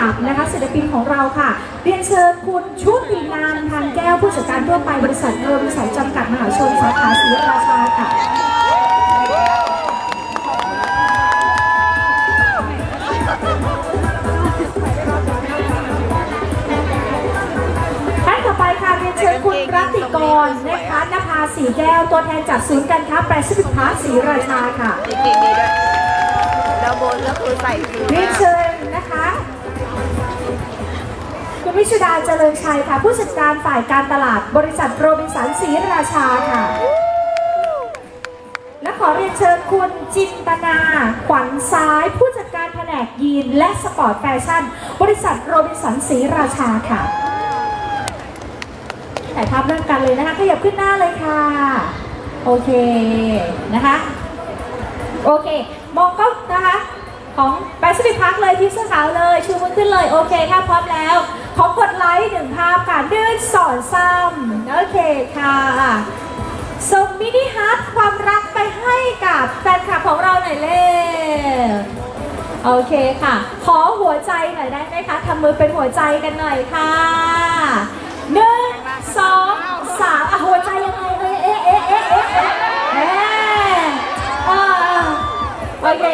อับนะคะศิลปินของเราค่ะ เรียนเชิญคุณชุตินานทางแก้วผู้จัดการทั่วไปบริษัทโรบินสันจำกัดมหาชนสาขาศรีราชาค่ะท่านต่อไปค่ะเรียนเชิญคุณรัตติกรนะคะนภาสีแก้วตัวแทนจากศูนย์การค้าแปซิฟิกพาร์คศรีราชาค่ะจริงๆดีด้วยแล้วโบนก็คือใส่คือเรียนมากเชิญนะคะ คุณวิชุดาเจริญชัยค่ะ ผู้จัดการฝ่ายการตลาดบริษัทโรบินสันศรีราชาค่ะ และขอเรียนเชิญคุณจินตนา ขวัญซ้าย ผู้จัดการแผนกยีนและสปอร์ตแฟชั่น บริษัทโรบินสันศรีราชาค่ะถ่ายภาพเริ่มกันเลยนะคะขยับขึ้นหน้าเลยค่ะ โอเคนะคะ โอเค มองกล้องนะคะ ของแปซิฟิกพาร์คเลยที่เสื้อขาวเลย ชูมือขึ้นเลย โอเคค่ะพร้อมแล้ว ขอกดไลค์หนึ่งภาพค่ะดื้นสอนซ้ำโอเคค่ะส่งมินิฮาร์ดความรักไปให้กับแฟนคลับของเราหน่อยเร็วโอเคค่ะ ขอหัวใจหน่อยได้ไหมคะทำมือเป็นหัวใจกันหน่อยค่ะหนึ่งสองสามอะหัวใจยังไงเอ้ยเอ๊ะเอ๊ะเอ๊ะเอ๊ะเอ๊ะโอเค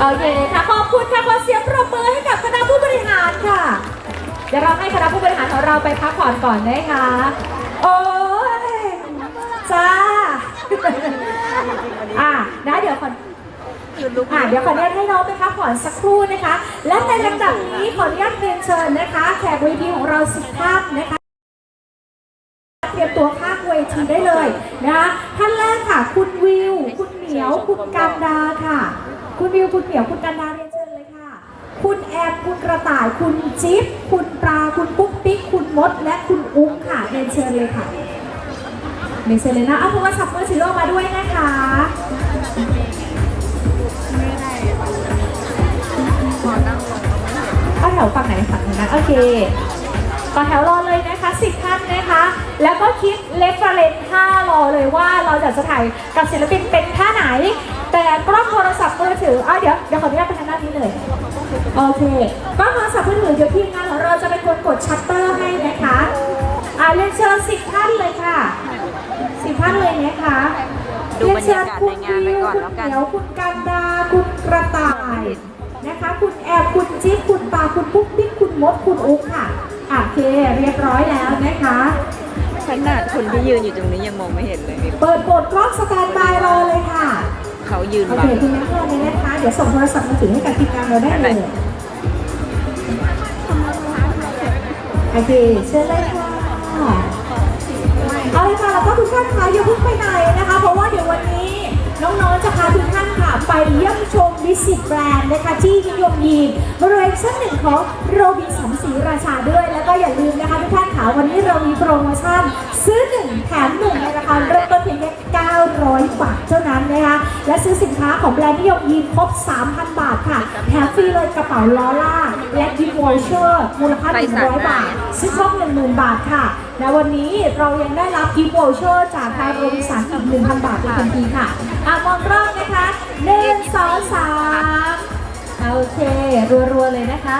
โอเคค่ะขอบคุณค่ะขอเสียงปรบมือให้กับคณะผู้บริหารค่ะ เดี๋ยวเราให้คณะผู้บริหารของเราไปพักผ่อนก่อนนะคะ โอ้ยจ้าอะนะเดี๋ยวขอคือลุกอะเดี๋ยวขออนุญาตให้น้องไปพักผ่อนสักครู่นะคะ และในลำดับนี้ขออนุญาตเรียนเชิญนะคะ แขกเวทีของเราสิบท่านนะคะ เตรียมตัวข้างเวทีได้เลยนะคะท่านแรกค่ะ คุณวิว คุณเหมียว คุณกันดาค่ะ คุณวิวคุณเหมียวคุณกันดาเรียนเชิญเลยค่ะ คุณแอมคุณกระต่าย คุณจิ๊บคุณปลาคุณปุ๊กปิ๊กคุณมด และคุณอุ้งค่ะเรียนเชิญเลยค่ะเรียนเชิญเลยนะเอาโทรศัพท์มือถือลงมาด้วยนะคะเอาแถวฝั่งไหนฝั่งนี้นะโอเคต่อแถวรอเลยนะคะ สิบท่านนะคะ แล้วก็คิดเลฟเฟรนท่ารอเลยว่าเราจะจะถ่ายกับศิลปินเป็นท่าไหน แต่กล้องโทรศัพท์มือถืออะเดี๋ยวเดี๋ยวขออนุญาตไปทางหน้านี้เลยโอเคกล้องโทรศัพท์มือถือเดี๋ยวทีมงานของเราจะเป็นคนกดชัตเตอร์ให้นะคะอ่าเรียนเชิญสิบท่านเลยค่ะสิบท่านเลยนะคะดูบรรยากาศในงานไปก่อนแล้วกันเดี๋ยวคุณกันดาคุณกระต่ายนะคะ คุณแอบคุณจิ๊บคุณปาคุณปุ๊กปิ๊กคุณมดคุณอุ๊กค่ะอะโอ เคเรียบร้อยแล้วนะคะ ขนาดคนที่ยืนอยู่ตรงนี้ยังมองไม่เห็นเลย เปิดโหมดกล้องสแตนบายรอเลยค่ะ เขายืนโอบัเคงคุณแม่รอเลยนะคะ เดี๋ยวส่งโทรศัพท์มือถือให้กับทีมงานเราได้เลยโอเคเชิญเลยค่ะเอาเลยค่ะแล้วก็ทุกท่านคะอย่าเพิ่งไปไหนนะคะ เพราะว่าเดี๋ยววันนี้ น้องๆจะพาทุกท่านค่ะไปเยี่ยมชมวิสิตแบรนด์นะคะที่นิยมยีนบริเวณชั้นหนึ่งของโรบินสันศรีราชาด้วย แล้วก็อย่าลืมนะคะทุกท่านค่ะวันนี้เรามีโปรโมชั่นซื้อหนึ่งแถมหนึ่งในราคาเริ่มต้นเพียงแค่ 900 บาทเท่านั้นนะคะและซื้อสินค้าของแบรนด์นิยมยีนครบ 3,000 บาทค่ะแถมฟรีเลยกระเป๋าล้อล่า และกิฟต์วอเชอร์มูลค่า 100 บาท ซื้อครบ10,000 บาทค่ะ และวันนี้เรายังได้รับกิฟต์วอเชอร์จากทางโรบินสันอีก 1,000 บาทเป็นทันทีค่ะอะมองรอบนะคะ1 2 3โอเครัวๆเลยนะคะ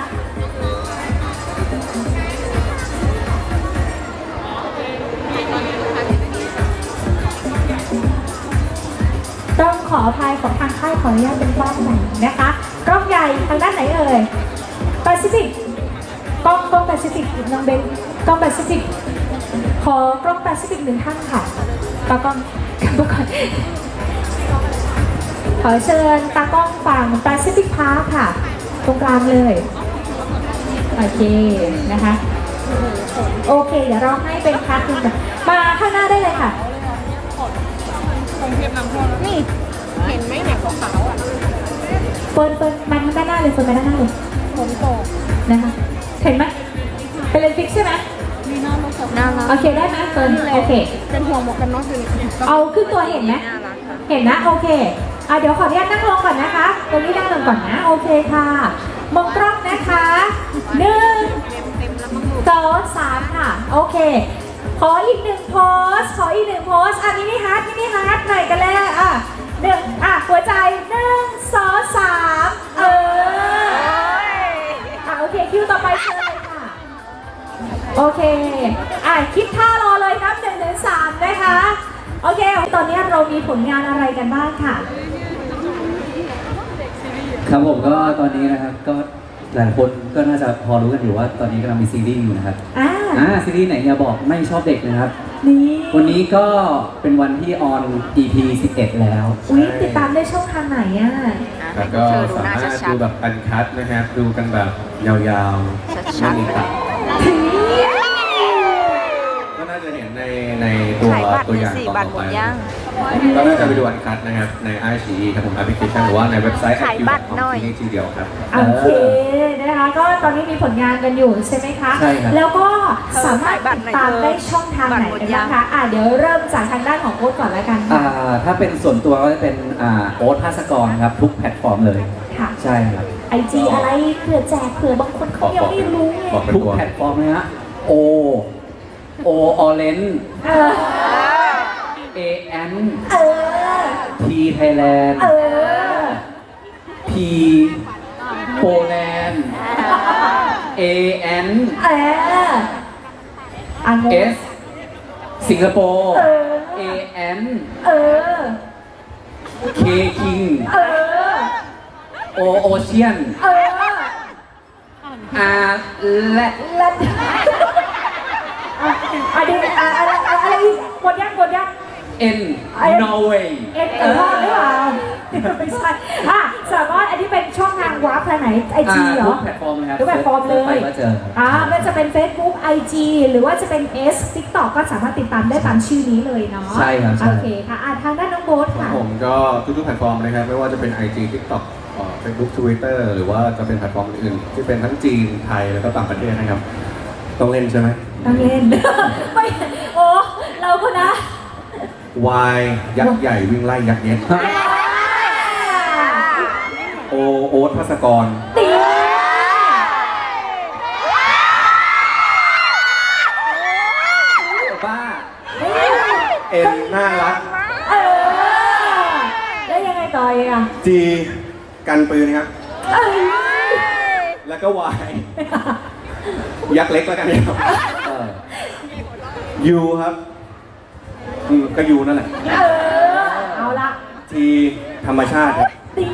ต้องขออภัยของทางค่ายขออนุญาตเป็นกล้องใหญ่นะคะกล้องใหญ่ทางด้านไหนเอ่ยแปซิฟิกกล้องกล้องแปซิฟิกน้องเบนกล้องแปซิฟิกขอกล้องแปซิฟิกหนึ่งท่านค่ะตากล้องตากล้องขอเชิญตากล้องฝั่งแปซิฟิกพาร์คค่ะ ตรงกลางเลยโอเคนะคะ โอเค เดี๋ยวเราให้เป็นคัดหนึ่งก่อนมาข้างหน้าได้เลยค่ะ นี่ เห็นไหมเนี่ยขาวๆอะเฟิร์นเฟิร์นมาทางด้านหน้าเลยเฟิร์นมาด้านหน้าเลยฝนตกนะคะเห็นไหมเป็นเลนส์ฟิกใช่ไหมน่ารักโอเคได้ไหมเฟิร์นโอเค เป็นห่วงหมวกกันน็อกอยู่เอาขึ้นตัวเห็นไหมน่ารักค่ะเห็นนะโอเคอะเดี๋ยวขออนุญาตนั่งลงก่อนนะคะตรงนี้นั่งลงก่อนนะโอเคค่ะมองกล้องนะคะหนึ่งเต็มแล้วมั้งลูกสองสามค่ะ โอเค ขออีกหนึ่งโพสขออีกหนึ่งโพสอันนี้นี่ฮาร์ดนี่นี่ฮาร์ดหน่อยกันแล้วอะหนึ่งอะหัวใจหนึ่งสองสามเอออะโอเคคิวต่อไปเชิญเลยค่ะ โอเค อะคิดท่ารอเลยครับหนึ่งถึงสามนะคะ โอเค ตอนนี้เรามีผลงานอะไรกันบ้างค่ะ ครับผมก็ตอนนี้นะครับก็หลายคนก็น่าจะพอรู้กันอยู่ว่าตอนนี้กำลังมีซีรีส์อยู่นะครับ อ่า อ่าซีรีส์ไหนอย่าบอกไม่ชอบเด็กนะครับ นี่วันนี้ก็เป็นวันที่ออน EP 11 แล้ว อุ๊ยติดตามได้ช่องทางไหนอะ แล้วก็สามารถดูแบบอันคัดนะครับ ดูกันแบบยาวๆไม่มีตัดก็น่าจะเห็นในในตัวขายบัตรตัวอย่างสี่ตอนบัตรต่อหมไปดยัง ก็น่าจะไปดูอันคัดนะครับใน i อ e ครับผมแอปพลิเคชันหรือว่าในเว็บไซต์ขายบัตรหน่อยที่นี่ทีเดียวครับ โอเคนะคะก็ตอนนี้มีผลงานกันอยู่ใช่ไหมคะใช่ครับแล้วก็สามารถติดตามได้ช่องทางไหนกันบ้างคะอะเดี๋ยวเริ่มจากทางด้านของโค้ดก่อนแล้วกันอ่าค่ะถ้าเป็นส่วนตัวก็จะเป็นอ่าโอ๊ตภาสกรครับทุกแพลตฟอร์มเลยค่ะใช่ครับไอจีอะไรเผื่อแจกเผื่อบางคนเขายังไม่รู้ไงบอกเป็นทุกตัวแพลตฟอร์มเลยฮะ O O Orange เออ A N เออ T Thailand เออ P Poland A N เอออันง S สิงคโปร์ เออ A N เออ K King เออ O Ocean เออ R และ แล้วอะอันนี้อะอะไรอะไรอีกหมดยังหมดยัง N Norway เอ็นเออหรือเปล่าไม่ใช่อะสามารถอันนี้เป็นช่องทางวาร์ปทางไหนไอจีเหรทุอกแพลตฟอร์มเลยครับทุกแพลตฟอร์มเลยไปก็เจออ่าไม่ว่าจะเป็น Facebook IG หรือว่าจะเป็น S TikTok ก็สามารถติดตามได้ตามชื่อนี้เลยเนาะใช่ครับใช่ โอเคค่ะอะทางด้านน้องโบ๊ทของค่ะ ผมก็ทุกๆแพลตฟอร์มนะครับ ไม่ว่าจะเป็น IG TikTok เอ่อ Facebook Twitter หรือว่าจะเป็นแพลตฟอร์มอื่นๆที่เป็นทั้งจีนไทยแล้วก็ต่างประเทศนะครับ ต้องเล่นใช่ไหม ต้องเล่น ไม่โอ้เราก็นะ วายยักษ์ใหญ่วิ่งไล่ยักษ์เย็นโอโอ๊ตพัสกรตีบ้าเอ็นน่ารัก เออ แล้วยังไงต่ออีกอะจีกันปืนครับ เอ้ยแล้วก็วาย ยักษ์เล็กแล้วกันครับเออยูครับ อืมก็ยูนั่นแหละ เออ เอาละทีธรรมชาติครับตี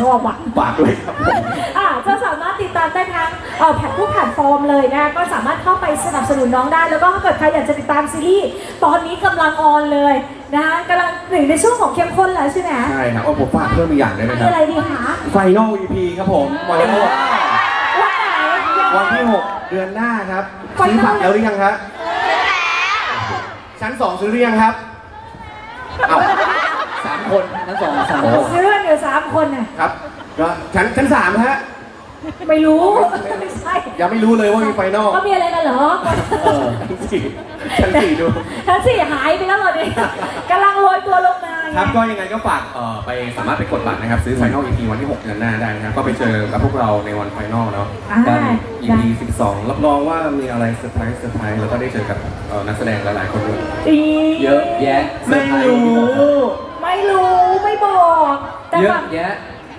ชอบอะ ฝากด้วยครับผมอะจะสามารถติดตามได้ทั้งเอ่อแพลตผู้แพลตฟอร์มเลยนะก็สามารถเข้าไปสนับสนุนน้องได้ แล้วก็ถ้าเกิดใครอยากจะติดตามซีรีส์ตอนนี้กำลังออนเลยนะคะกำลังถึงในช่วงของเข้มข้นแล้วใช่ไหมใช่ครับว่าผมฝากเพิ่มอีกอย่างได้ไหมมีครับ อะไรดีคะไฟนอล EP ครับผมวันที่หกวันไหนยังไง วันที่ 6 เดือนหน้าครับ Final ซื้อบัตรแล้วหรือยังครับ ชั้นสองซื้อหรือยังครับเอ้าสามคนทั้งสองสามคนซื้อกันอยู่สามคนน่ะครับก็ชั้นชั้นสามฮะ ไม่รู้ไม่ใช่ยังไม่รู้เลยว่ามีไฟนอลก็มีอะไรกันเหรอเออชั้นสี่ชั้นสี่ดู ทั้งสี่หายไปแล้วเหรอเนี่ยกำลังโรยตัวลงมาไง ครับก็ยังไงก็ฝากเอ่อไปสามารถไปกดบัตรนะครับ ซื้อไฟนอล EP วันที่6เดือนหน้าได้นะครับ ก็ไปเจอกับพวกเราในวันไฟนอลเนาะอ่าได้ EP 12 รับรองว่ามีอะไรเซอร์ไพรส์เซอร์ไพรส์แล้วก็ได้เจอกับเอ่อนักแสดงหลายๆคนด้วยอีเยอะแยะเซอร์ไพรส์ที่บอกไม่รู้ไม่บอกแต่เยแบอะบแยะ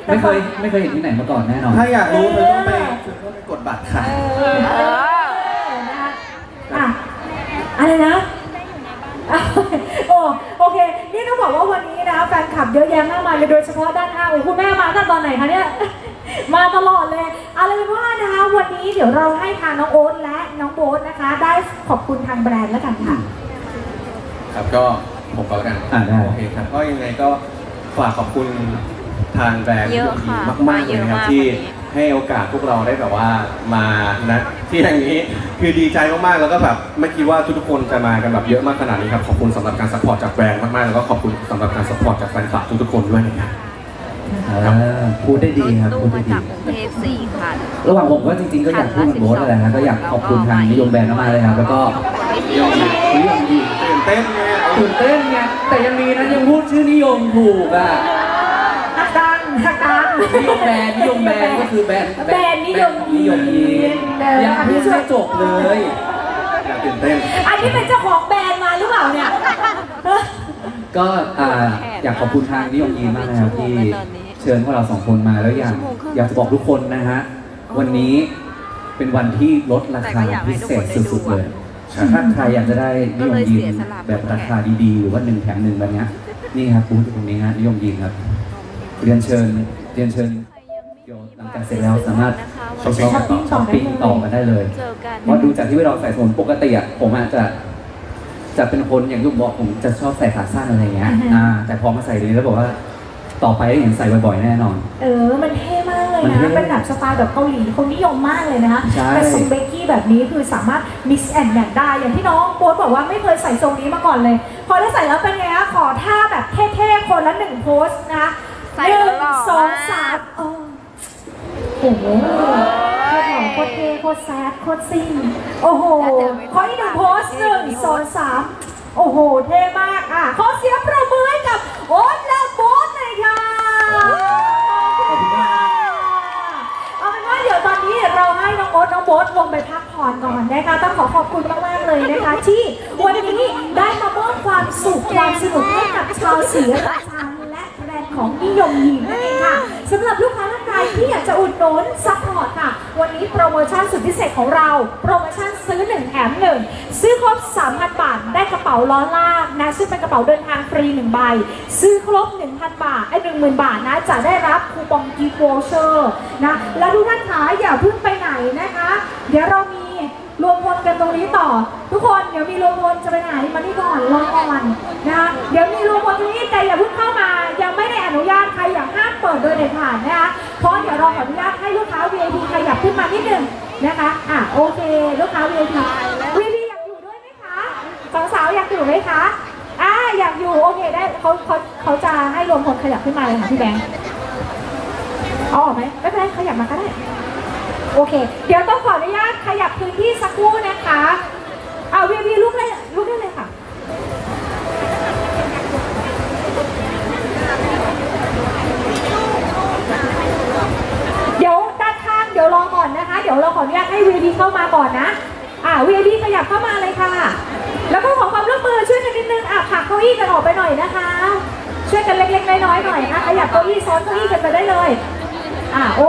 ไม่เคยไม่เคยเห็นที่ไหนมาก่อนแน่นอน ถ้าอยากรู้เธอต้องไปเธอต้องไปกดบัตรค่ะ เออนะคะอะอะไรนะอะโอ้โอเคนี่ ต้องบอกว่าวันนี้นะแฟนคลับเยอะแยะมากมายเลยโดยเฉพาะด้านหน้าโอ้คุณแม่มาตั้งตอนไหนคะเนี่ย มาตลอดเลยเอาเลยเป็นว่านะคะวันนี้เดี๋ยวเราให้ทางน้องโอ๊ตและน้องโบ๊ทนะคะ ได้ขอบคุณทางแบรนด์แล้วกันค่ะ ครับก็ผมก็แล้วกันอ่าได้ โอเคครับก็ยังไงก็ฝากขอบคุณทางแบรนด์เยอะค่ะมากมากๆเลยนะครับมาเยอะมากที่วันนี้ ให้โอกาสพวกเราได้แบบว่ามานะที่อย่างนี้คือดีใจมากๆแล้วก็แบบไม่คิดว่าทุกๆคนจะมากันแบบเยอะมากขนาดนี้ครับขอบคุณสำหรับการซัพพอร์ตจากแบรนด์มากๆแล้วก็ขอบคุณสำหรับการซัพพอร์ตจากแฟนคลับทุกๆคนด้วยนะครับเออพูดได้ดีครับตู้พูดได้มาดีจากกรุงเทพสี่คัน ระหว่างผมก็จริงๆก็อยากพูดเหมือนโบ๊ทนั่นแหละนะก็อยากขอบคุณทางนิยมแบรนด์มากๆเลยครับแล้วก็นิยมดีตื่นเต้นไงเอาตื่นเต้นไงแต่ยังมีนะยังพูดชื่อนิยมถูกอะหั กดังหักดังนิยมแบรนด์นิยมแบรนด์ก็คือแบรนด์แบรนด์นิยมนิยมยีนเออยังพูดไม่จบเลยอยากตื่นเต้น อันนี้เป็นเจ้าของแบรนด์มาหรือเปล่าเนี่ยกก็อ่าอยากขอบคุณทางนิยมยีนมากนะครับที่เชิญพวกเราสองคนมาแล้วอยากอยากจะบอกทุกคนนะฮะวันนี้เป็นวันที่ลดราคาพิเศษสุดๆเลยถ้าใครอยากจะได้นิยมยีนแบบราคาดีๆหรือว่าหนึ่งแถมหนึ่งแบบเนี้ยนี่ครับบูธอยู่ตรงนี้ฮะนิยมยีนครับ เรียนเชิญเรียนเชิญเดี๋ยวหลังจากเสร็จแล้วสามารถไปช็อปต่อช้อปปิ้งต่อกันได้เลยเจอกันเพราะดูจากที่เราใส่สมปกติอะผมอาจจะจะเป็นคนอย่างยุบบอกผมจะชอบใส่ขาสั้นอะไรเงี้ยอ่าฮะอ่าแต่พอมาใส่ดีแล้วบอกว่าต่อไปได้เห็นใส่บ่อยๆแน่นอน เออ มันเท่มากเลยมันเท่นะ เป็นแบบสไตล์แบบเกาหลีคนนิยมมากเลยนะคะใช่แต่ทรงเบกกี้แบบนี้คือสามารถ mix and match ได้ อย่างที่น้องโบ๊ทบอกว่าไม่เคยใส่ทรงนี้มาก่อนเลย พอได้ใส่แล้วเป็นไงคะ ขอท่าแบบเท่ๆ คนละหนึ่งโพสต์นะคะ ใส่หแล้วนึ่งหล่อสองสามโอ้โหโคตรหล่อโคตรเท่โคตรแซดโคตรซิ่งโอ้โหขออีกหนึ่งโพสหนึ่งสองสามโอ้โห เท่มากอะขอเสียงประมือให้กับโอ๊ตและโบ๊ทหน่อยค่ะขอบคุณมากเอาเป็นว่าเดี๋ยวตอนนี้เราให้น้องโอ๊ตน้องโบ๊ทลงไปพักผ่อนก่อนนะคะต้องขอขอบคุณมากๆเลยนะคะ ที่วันนี้ได้มามอบความสุขความสนุกให้กับชาวศรีราชาและแบรน ด์ของนิยมนั่นเองค่ะสำหรับลูกค้าท่านใดที่อยากจะอุดหนุนซัพพอร์ตค่ะ วันนี้โปรโมชั่นสุดพิเศษของเรา โปรโมชั่นซื้อ 1 แถม 1 ซื้อครบ 3,000 บาท ได้กระเป๋าล้อลากนะซึ่งเป็นกระเป๋าเดินทางฟรี 1 ใบ ซื้อครบ 1,000 บาทไอ้10,000บาทนะ จะได้รับคูปองกิฟต์วเชอร์นะ และทุกท่านคะอย่าเพิ่งไปไหนนะคะ เดี๋ยวเรามีรวมพ กันตรงนี้ต่อ ทุกคนเดี๋ยวมีรวมพลจะไปไหนมานี่ก่อนรอก่อนนะคะเดี๋ยวมีรวมพลตรงนี้แต่อย่าเพิ่งเข้ามา ยังไม่ได้อนุญาตใครอย่าห้ามเปิดโดยเด็ดขาดนะคะเพราะเดี๋ยวเราขออนุญาตให้ลูกค้า VIP ขยับขึ้นมานิดนึงนะคะอะโอเค ลูกค้า VIP VIP อยากอยู่ด้วยไหมคะสองสาวอยากอยู่ไหมคะอ่าอยากอยู่โอเคได้เขาเขาเขาจะให้รวมพลขยับขึ้นมาเลยค่ะพี่แบงค์เอาออกไหมไม่เป็นไรขยับมาก็ได้ โอเค เดี๋ยวต้องขออนุญาตขยับพื้นที่สักครู่นะคะ เอาวีวีลุกเลยลุกได้เลยค่ะ เดี๋ยวด้านข้างเดี๋ยวรอก่อนนะคะ เดี๋ยวเราขออนุญาตให้วีวีเข้ามาก่อนนะ อ่าวีวีขยับเข้ามาเลยค่ะ แล้วก็ขอความร่วมมือช่วยกันนิดนึงอะผักเก้าอี้กันออกไปหน่อยนะคะ ช่วยกันเล็กๆน้อยๆหน่อยอะขยับเก้าอี้ซ้อนเก้าอี้กันไปได้เลย อ่าโอ